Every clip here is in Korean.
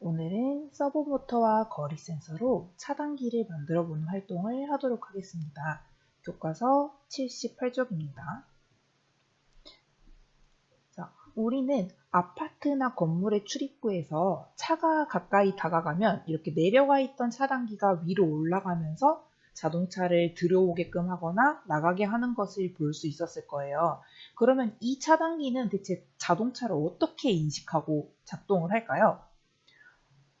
오늘은 서브 모터와 거리 센서로 차단기를 만들어 보는 활동을 하도록 하겠습니다. 교과서 78쪽입니다. 자, 우리는 아파트나 건물의 출입구에서 차가 가까이 다가가면 이렇게 내려가 있던 차단기가 위로 올라가면서 자동차를 들어오게끔 하거나 나가게 하는 것을 볼 수 있었을 거예요. 그러면 이 차단기는 대체 자동차를 어떻게 인식하고 작동을 할까요?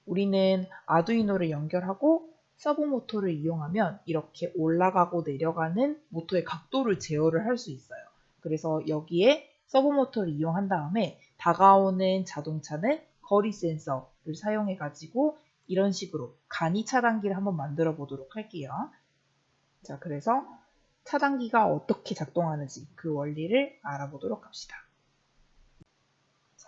우리는 아두이노를 연결하고 서브 모터를 이용하면 이렇게 올라가고 내려가는 모터의 각도를 제어를 할 수 있어요. 그래서 여기에 서브 모터를 이용한 다음에 다가오는 자동차는 거리 센서를 사용해 가지고 이런 식으로 간이 차단기를 한번 만들어 보도록 할게요. 자, 그래서 차단기가 어떻게 작동하는지 그 원리를 알아보도록 합시다.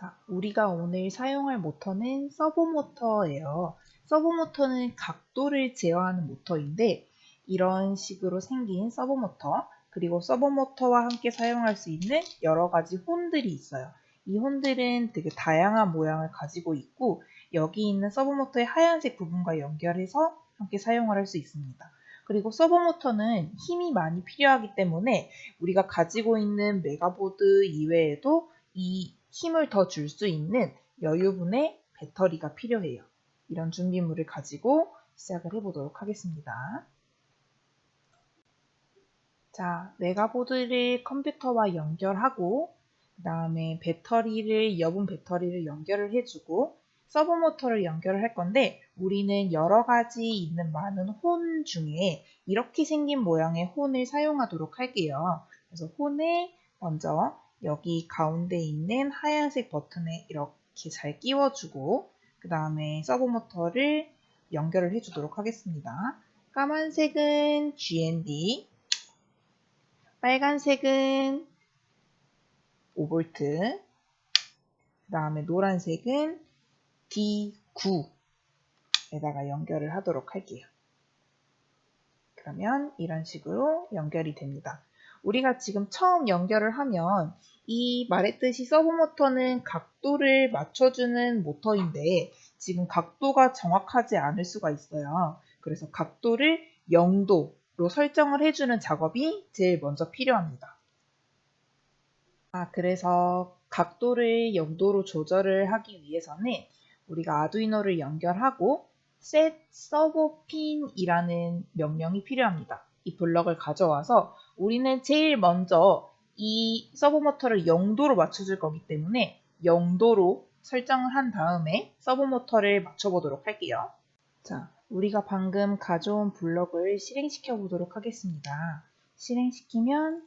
자, 우리가 오늘 사용할 모터는 서브 모터예요. 서브 모터는 각도를 제어하는 모터인데 이런 식으로 생긴 서브 모터 그리고 서브 모터와 함께 사용할 수 있는 여러 가지 혼들이 있어요. 이 혼들은 되게 다양한 모양을 가지고 있고 여기 있는 서브 모터의 하얀색 부분과 연결해서 함께 사용을 할 수 있습니다. 그리고 서브 모터는 힘이 많이 필요하기 때문에 우리가 가지고 있는 메가보드 이외에도 이 힘을 더 줄 수 있는 여유분의 배터리가 필요해요. 이런 준비물을 가지고 시작을 해보도록 하겠습니다. 자, 메가보드를 컴퓨터와 연결하고 그 다음에 배터리를 여분 배터리를 연결을 해주고 서브 모터를 연결을 할 건데 우리는 여러 가지 있는 많은 혼 중에 이렇게 생긴 모양의 혼을 사용하도록 할게요. 그래서 혼을 먼저 여기 가운데 있는 하얀색 버튼에 이렇게 잘 끼워주고 그 다음에 서브 모터를 연결을 해주도록 하겠습니다. 까만색은 GND, 빨간색은 5V, 그 다음에 노란색은 D9에다가 연결을 하도록 할게요. 그러면 이런 식으로 연결이 됩니다. 우리가 지금 처음 연결을 하면 이 말했듯이 서브 모터는 각도를 맞춰주는 모터인데 지금 각도가 정확하지 않을 수가 있어요. 그래서 각도를 0도로 설정을 해주는 작업이 제일 먼저 필요합니다. 아, 그래서 각도를 0도로 조절을 하기 위해서는 우리가 아두이노를 연결하고 set servo pin이라는 명령이 필요합니다. 이 블럭을 가져와서 우리는 제일 먼저 이 서버 모터를 0도로 맞춰줄 거기 때문에 0도로 설정을 한 다음에 서버 모터를 맞춰보도록 할게요. 자, 우리가 방금 가져온 블럭을 실행시켜 보도록 하겠습니다. 실행시키면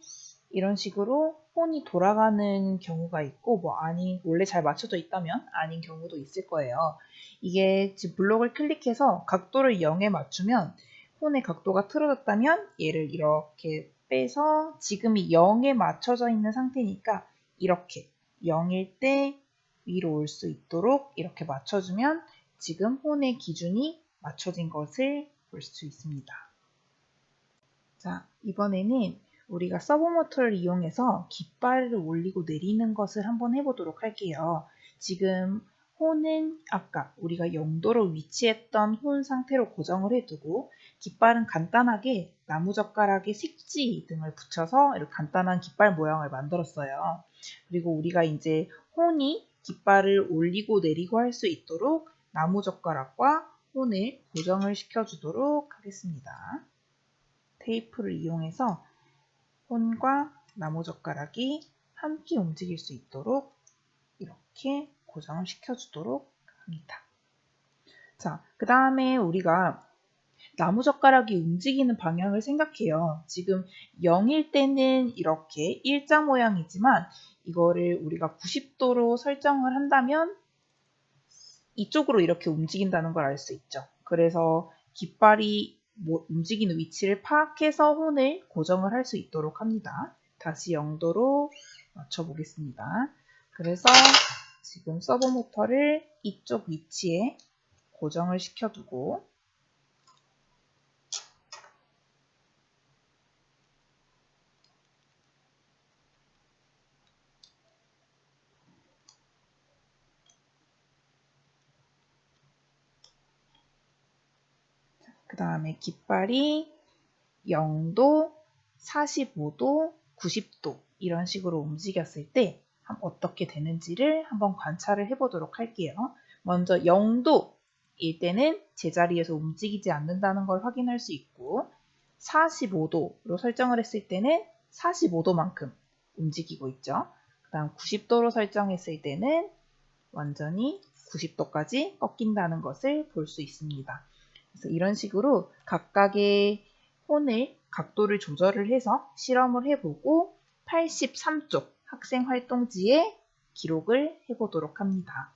이런 식으로 폰이 돌아가는 경우가 있고 뭐 아니 원래 잘 맞춰져 있다면 아닌 경우도 있을 거예요. 이게 지금 블록을 클릭해서 각도를 0에 맞추면 폰의 각도가 틀어졌다면 얘를 이렇게 빼서 지금이 0에 맞춰져 있는 상태니까 이렇게 0일 때 위로 올 수 있도록 이렇게 맞춰주면 지금 혼의 기준이 맞춰진 것을 볼 수 있습니다. 자, 이번에는 우리가 서브모터를 이용해서 깃발을 올리고 내리는 것을 한번 해보도록 할게요. 지금 혼은 아까 우리가 0도로 위치했던 혼 상태로 고정을 해두고 깃발은 간단하게 나무젓가락에 색지 등을 붙여서 이렇게 간단한 깃발 모양을 만들었어요. 그리고 우리가 이제 혼이 깃발을 올리고 내리고 할 수 있도록 나무젓가락과 혼을 고정을 시켜주도록 하겠습니다. 테이프를 이용해서 혼과 나무젓가락이 함께 움직일 수 있도록 이렇게 고정을 시켜주도록 합니다. 자, 그 다음에 우리가 나무젓가락이 움직이는 방향을 생각해요. 지금 0일 때는 이렇게 일자 모양이지만 이거를 우리가 90도로 설정을 한다면 이쪽으로 이렇게 움직인다는 걸 알 수 있죠. 그래서 깃발이 뭐 움직이는 위치를 파악해서 혼을 고정을 할 수 있도록 합니다. 다시 0도로 맞춰보겠습니다. 그래서 지금 서버 모터를 이쪽 위치에 고정을 시켜두고 그 다음에 깃발이 0도, 45도, 90도 이런 식으로 움직였을 때 어떻게 되는지를 한번 관찰을 해보도록 할게요. 먼저 0도 일 때는 제자리에서 움직이지 않는다는 걸 확인할 수 있고 45도로 설정을 했을 때는 45도만큼 움직이고 있죠. 그 다음 90도로 설정했을 때는 완전히 90도까지 꺾인다는 것을 볼 수 있습니다. 그래서 이런 식으로 각각의 혼을 각도를 조절을 해서 실험을 해보고 83쪽 학생 활동지에 기록을 해보도록 합니다.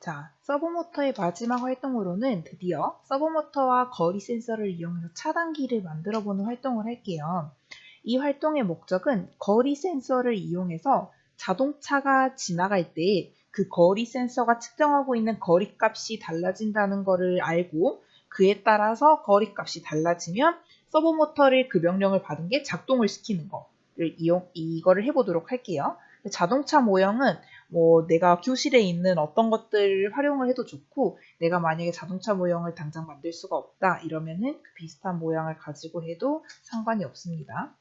자, 서브모터의 마지막 활동으로는 드디어 서브모터와 거리 센서를 이용해서 차단기를 만들어 보는 활동을 할게요. 이 활동의 목적은 거리 센서를 이용해서 자동차가 지나갈 때 그 거리 센서가 측정하고 있는 거리 값이 달라진다는 것을 알고 그에 따라서 거리 값이 달라지면 서브 모터를 그 명령을 받은 게 작동을 시키는 거를 이용, 이거를 해보도록 할게요. 자동차 모형은 뭐 내가 교실에 있는 어떤 것들을 활용을 해도 좋고 내가 만약에 자동차 모형을 당장 만들 수가 없다 이러면은 그 비슷한 모양을 가지고 해도 상관이 없습니다.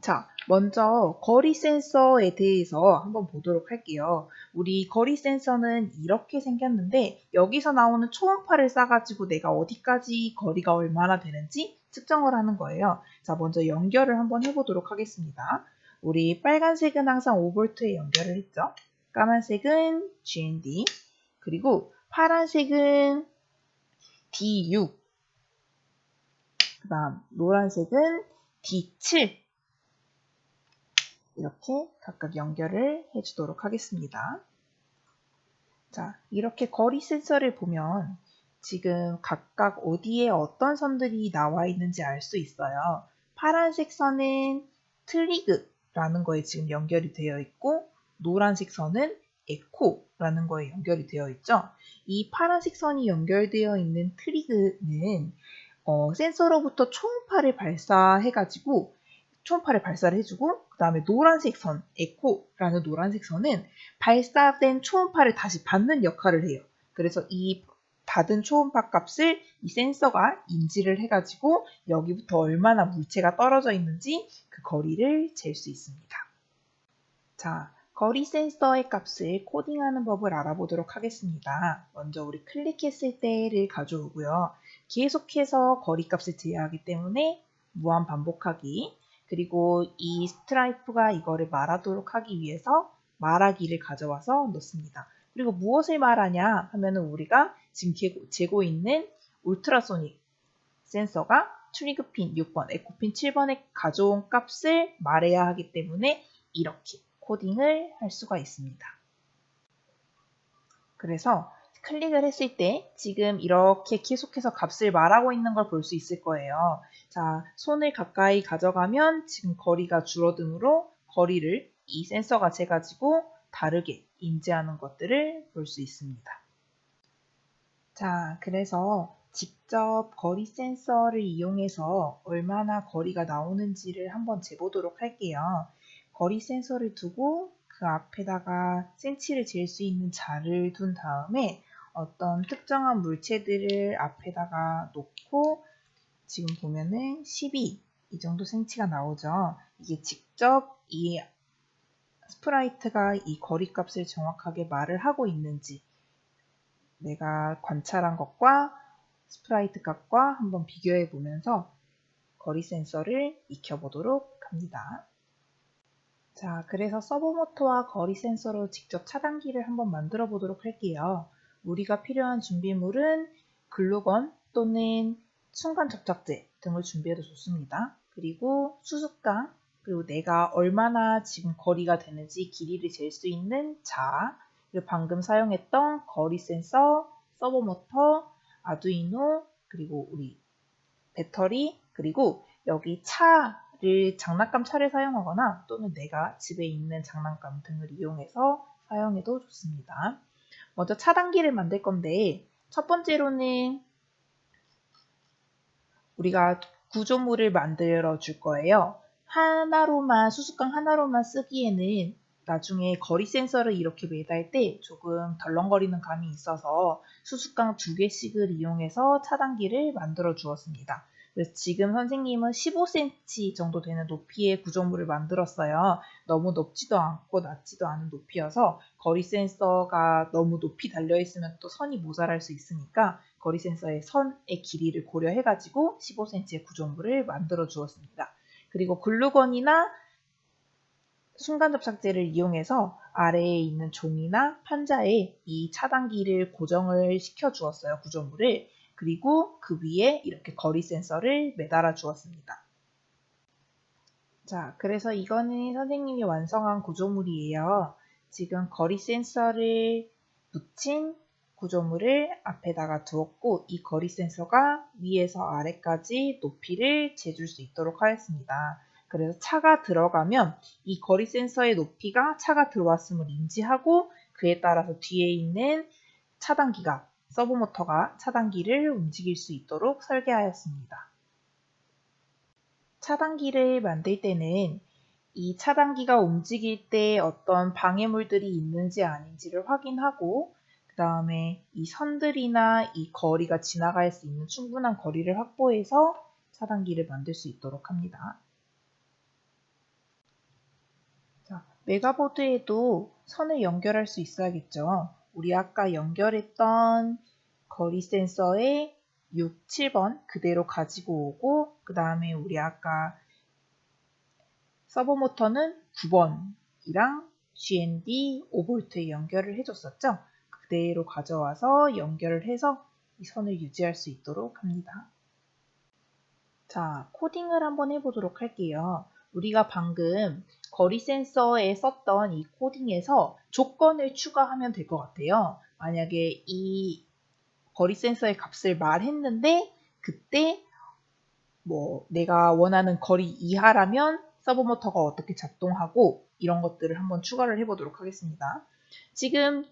자, 먼저 거리 센서에 대해서 한번 보도록 할게요. 우리 거리 센서는 이렇게 생겼는데 여기서 나오는 초음파를 쏴가지고 내가 어디까지 거리가 얼마나 되는지 측정을 하는 거예요. 자, 먼저 연결을 한번 해보도록 하겠습니다. 우리 빨간색은 항상 5V에 연결을 했죠. 까만색은 GND, 그리고 파란색은 D6, 그 다음 노란색은 D7, 이렇게 각각 연결을 해주도록 하겠습니다. 자, 이렇게 거리 센서를 보면 지금 각각 어디에 어떤 선들이 나와 있는지 알 수 있어요. 파란색 선은 트리그라는 거에 지금 연결이 되어 있고 노란색 선은 에코라는 거에 연결이 되어 있죠. 이 파란색 선이 연결되어 있는 트리그는 어, 센서로부터 초음파를 발사해가지고 초음파를 발사를 해주고 그 다음에 노란색 선, 에코라는 노란색 선은 발사된 초음파를 다시 받는 역할을 해요. 그래서 이 받은 초음파 값을 이 센서가 인지를 해가지고 여기부터 얼마나 물체가 떨어져 있는지 그 거리를 잴 수 있습니다. 자, 거리 센서의 값을 코딩하는 법을 알아보도록 하겠습니다. 먼저 우리 클릭했을 때를 가져오고요. 계속해서 거리 값을 제어하기 때문에 무한 반복하기 그리고 이 스트라이프가 이거를 말하도록 하기 위해서 말하기를 가져와서 넣습니다. 그리고 무엇을 말하냐 하면은 우리가 지금 재고 있는 울트라소닉 센서가 트리그핀 6번, 에코핀 7번에 가져온 값을 말해야 하기 때문에 이렇게 코딩을 할 수가 있습니다. 그래서 클릭을 했을 때 지금 이렇게 계속해서 값을 말하고 있는 걸 볼 수 있을 거예요. 자, 손을 가까이 가져가면 지금 거리가 줄어드므로 거리를 이 센서가 재가지고 다르게 인지하는 것들을 볼 수 있습니다. 자, 그래서 직접 거리 센서를 이용해서 얼마나 거리가 나오는지를 한번 재보도록 할게요. 거리 센서를 두고 그 앞에다가 센치를 잴 수 있는 자를 둔 다음에 어떤 특정한 물체들을 앞에다가 놓고 지금 보면은 12, 이 정도 센치가 나오죠. 이게 직접 이 스프라이트가 이 거리 값을 정확하게 말을 하고 있는지 내가 관찰한 것과 스프라이트 값과 한번 비교해 보면서 거리 센서를 익혀보도록 합니다. 자, 그래서 서버모터와 거리 센서로 직접 차단기를 한번 만들어 보도록 할게요. 우리가 필요한 준비물은 글루건 또는 순간 접착제 등을 준비해도 좋습니다. 그리고 수습강, 그리고 내가 얼마나 지금 거리가 되는지 길이를 잴 수 있는 자, 그리고 방금 사용했던 거리 센서, 서버 모터, 아두이노, 그리고 우리 배터리, 그리고 여기 차를 장난감 차를 사용하거나 또는 내가 집에 있는 장난감 등을 이용해서 사용해도 좋습니다. 먼저 차단기를 만들 건데 첫 번째로는 우리가 구조물을 만들어 줄 거예요. 하나로만 수수깡 하나로만 쓰기에는 나중에 거리 센서를 이렇게 매달 때 조금 덜렁거리는 감이 있어서 수수깡 두 개씩을 이용해서 차단기를 만들어 주었습니다. 그래서 지금 선생님은 15cm 정도 되는 높이의 구조물을 만들었어요. 너무 높지도 않고 낮지도 않은 높이여서 거리 센서가 너무 높이 달려 있으면 또 선이 모자랄 수 있으니까 거리 센서의 선의 길이를 고려해 가지고 15cm의 구조물을 만들어 주었습니다. 그리고 글루건이나 순간 접착제를 이용해서 아래에 있는 종이나 판자에 이 차단기를 고정을 시켜 주었어요. 구조물을. 그리고 그 위에 이렇게 거리 센서를 매달아 주었습니다. 자, 그래서 이거는 선생님이 완성한 구조물이에요. 지금 거리 센서를 붙인 구조물을 앞에다가 두었고 이 거리 센서가 위에서 아래까지 높이를 재줄 수 있도록 하였습니다. 그래서 차가 들어가면 이 거리 센서의 높이가 차가 들어왔음을 인지하고 그에 따라서 뒤에 있는 차단기가 서브모터가 차단기를 움직일 수 있도록 설계하였습니다. 차단기를 만들 때는 이 차단기가 움직일 때 어떤 방해물들이 있는지 아닌지를 확인하고 그 다음에 이 선들이나 이 거리가 지나갈 수 있는 충분한 거리를 확보해서 차단기를 만들 수 있도록 합니다. 자, 메가보드에도 선을 연결할 수 있어야겠죠. 우리 아까 연결했던 거리 센서의 6, 7번 그대로 가지고 오고 그 다음에 우리 아까 서버 모터는 9번이랑 GND 5V에 연결을 해줬었죠. 그대로 가져와서 연결을 해서 이 선을 유지할 수 있도록 합니다. 자, 코딩을 한번 해보도록 할게요. 우리가 방금 거리 센서에 썼던 이 코딩에서 조건을 추가하면 될 것 같아요. 만약에 이 거리 센서의 값을 말했는데 그때 뭐 내가 원하는 거리 이하라면 서버 모터가 어떻게 작동하고 이런 것들을 한번 추가를 해보도록 하겠습니다. 지금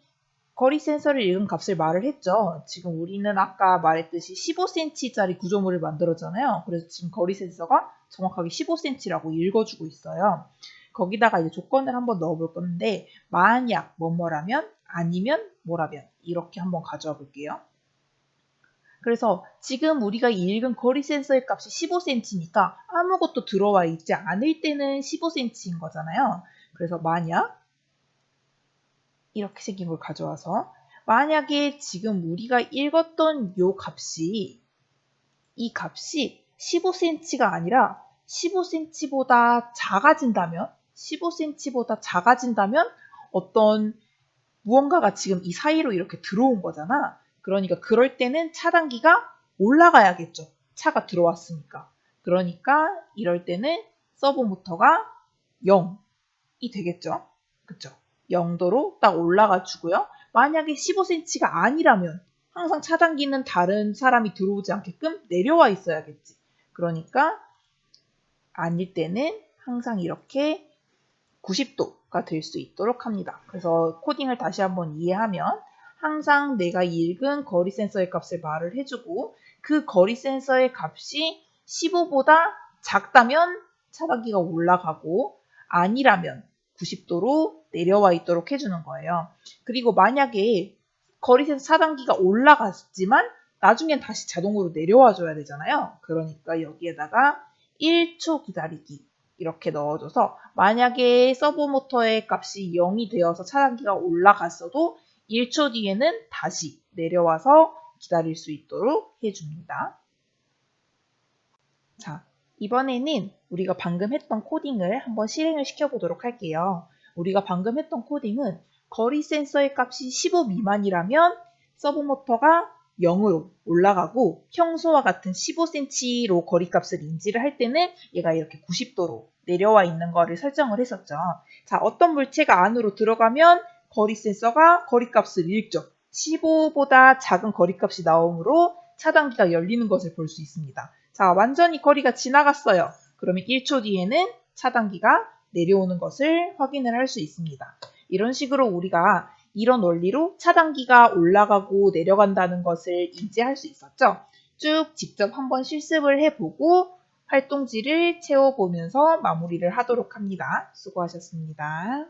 거리 센서를 읽은 값을 말을 했죠. 지금 우리는 아까 말했듯이 15cm짜리 구조물을 만들었잖아요. 그래서 지금 거리 센서가 정확하게 15cm라고 읽어주고 있어요. 거기다가 이제 조건을 한번 넣어볼 건데 만약 뭐뭐라면 아니면 뭐라면 이렇게 한번 가져와 볼게요. 그래서 지금 우리가 읽은 거리 센서의 값이 15cm니까 아무것도 들어와 있지 않을 때는 15cm인 거잖아요. 그래서 만약 이렇게 생긴 걸 가져와서 만약에 지금 우리가 읽었던 요 값이 이 값이 15cm가 아니라 15cm보다 작아진다면 15cm보다 작아진다면 어떤 무언가가 지금 이 사이로 이렇게 들어온 거잖아. 그러니까 그럴 때는 차단기가 올라가야겠죠. 차가 들어왔으니까. 그러니까 이럴 때는 서브 모터가 0이 되겠죠. 그쵸? 0도로 딱 올라가 주고요. 만약에 15cm가 아니라면 항상 차단기는 다른 사람이 들어오지 않게끔 내려와 있어야겠지. 그러니까 아닐 때는 항상 이렇게 90도가 될 수 있도록 합니다. 그래서 코딩을 다시 한번 이해하면 항상 내가 읽은 거리 센서의 값을 말을 해주고 그 거리 센서의 값이 15보다 작다면 차단기가 올라가고 아니라면 90도로 내려와 있도록 해주는 거예요. 그리고 만약에 거리 센서 차단기가 올라갔지만 나중엔 다시 자동으로 내려와 줘야 되잖아요. 그러니까 여기에다가 1초 기다리기 이렇게 넣어줘서 만약에 서브 모터의 값이 0이 되어서 차단기가 올라갔어도 1초 뒤에는 다시 내려와서 기다릴 수 있도록 해줍니다. 자, 이번에는 우리가 방금 했던 코딩을 한번 실행을 시켜보도록 할게요. 우리가 방금 했던 코딩은 거리 센서의 값이 15 미만이라면 서브 모터가 0으로 올라가고 평소와 같은 15cm로 거리값을 인지를 할 때는 얘가 이렇게 90도로 내려와 있는 거를 설정을 했었죠. 자, 어떤 물체가 안으로 들어가면 거리 센서가 거리값을 읽죠. 15보다 작은 거리값이 나오므로 차단기가 열리는 것을 볼 수 있습니다. 자, 완전히 거리가 지나갔어요. 그러면 1초 뒤에는 차단기가 내려오는 것을 확인을 할 수 있습니다. 이런 식으로 우리가 이런 원리로 차단기가 올라가고 내려간다는 것을 인지할 수 있었죠. 쭉 직접 한번 실습을 해보고 활동지를 채워보면서 마무리를 하도록 합니다. 수고하셨습니다.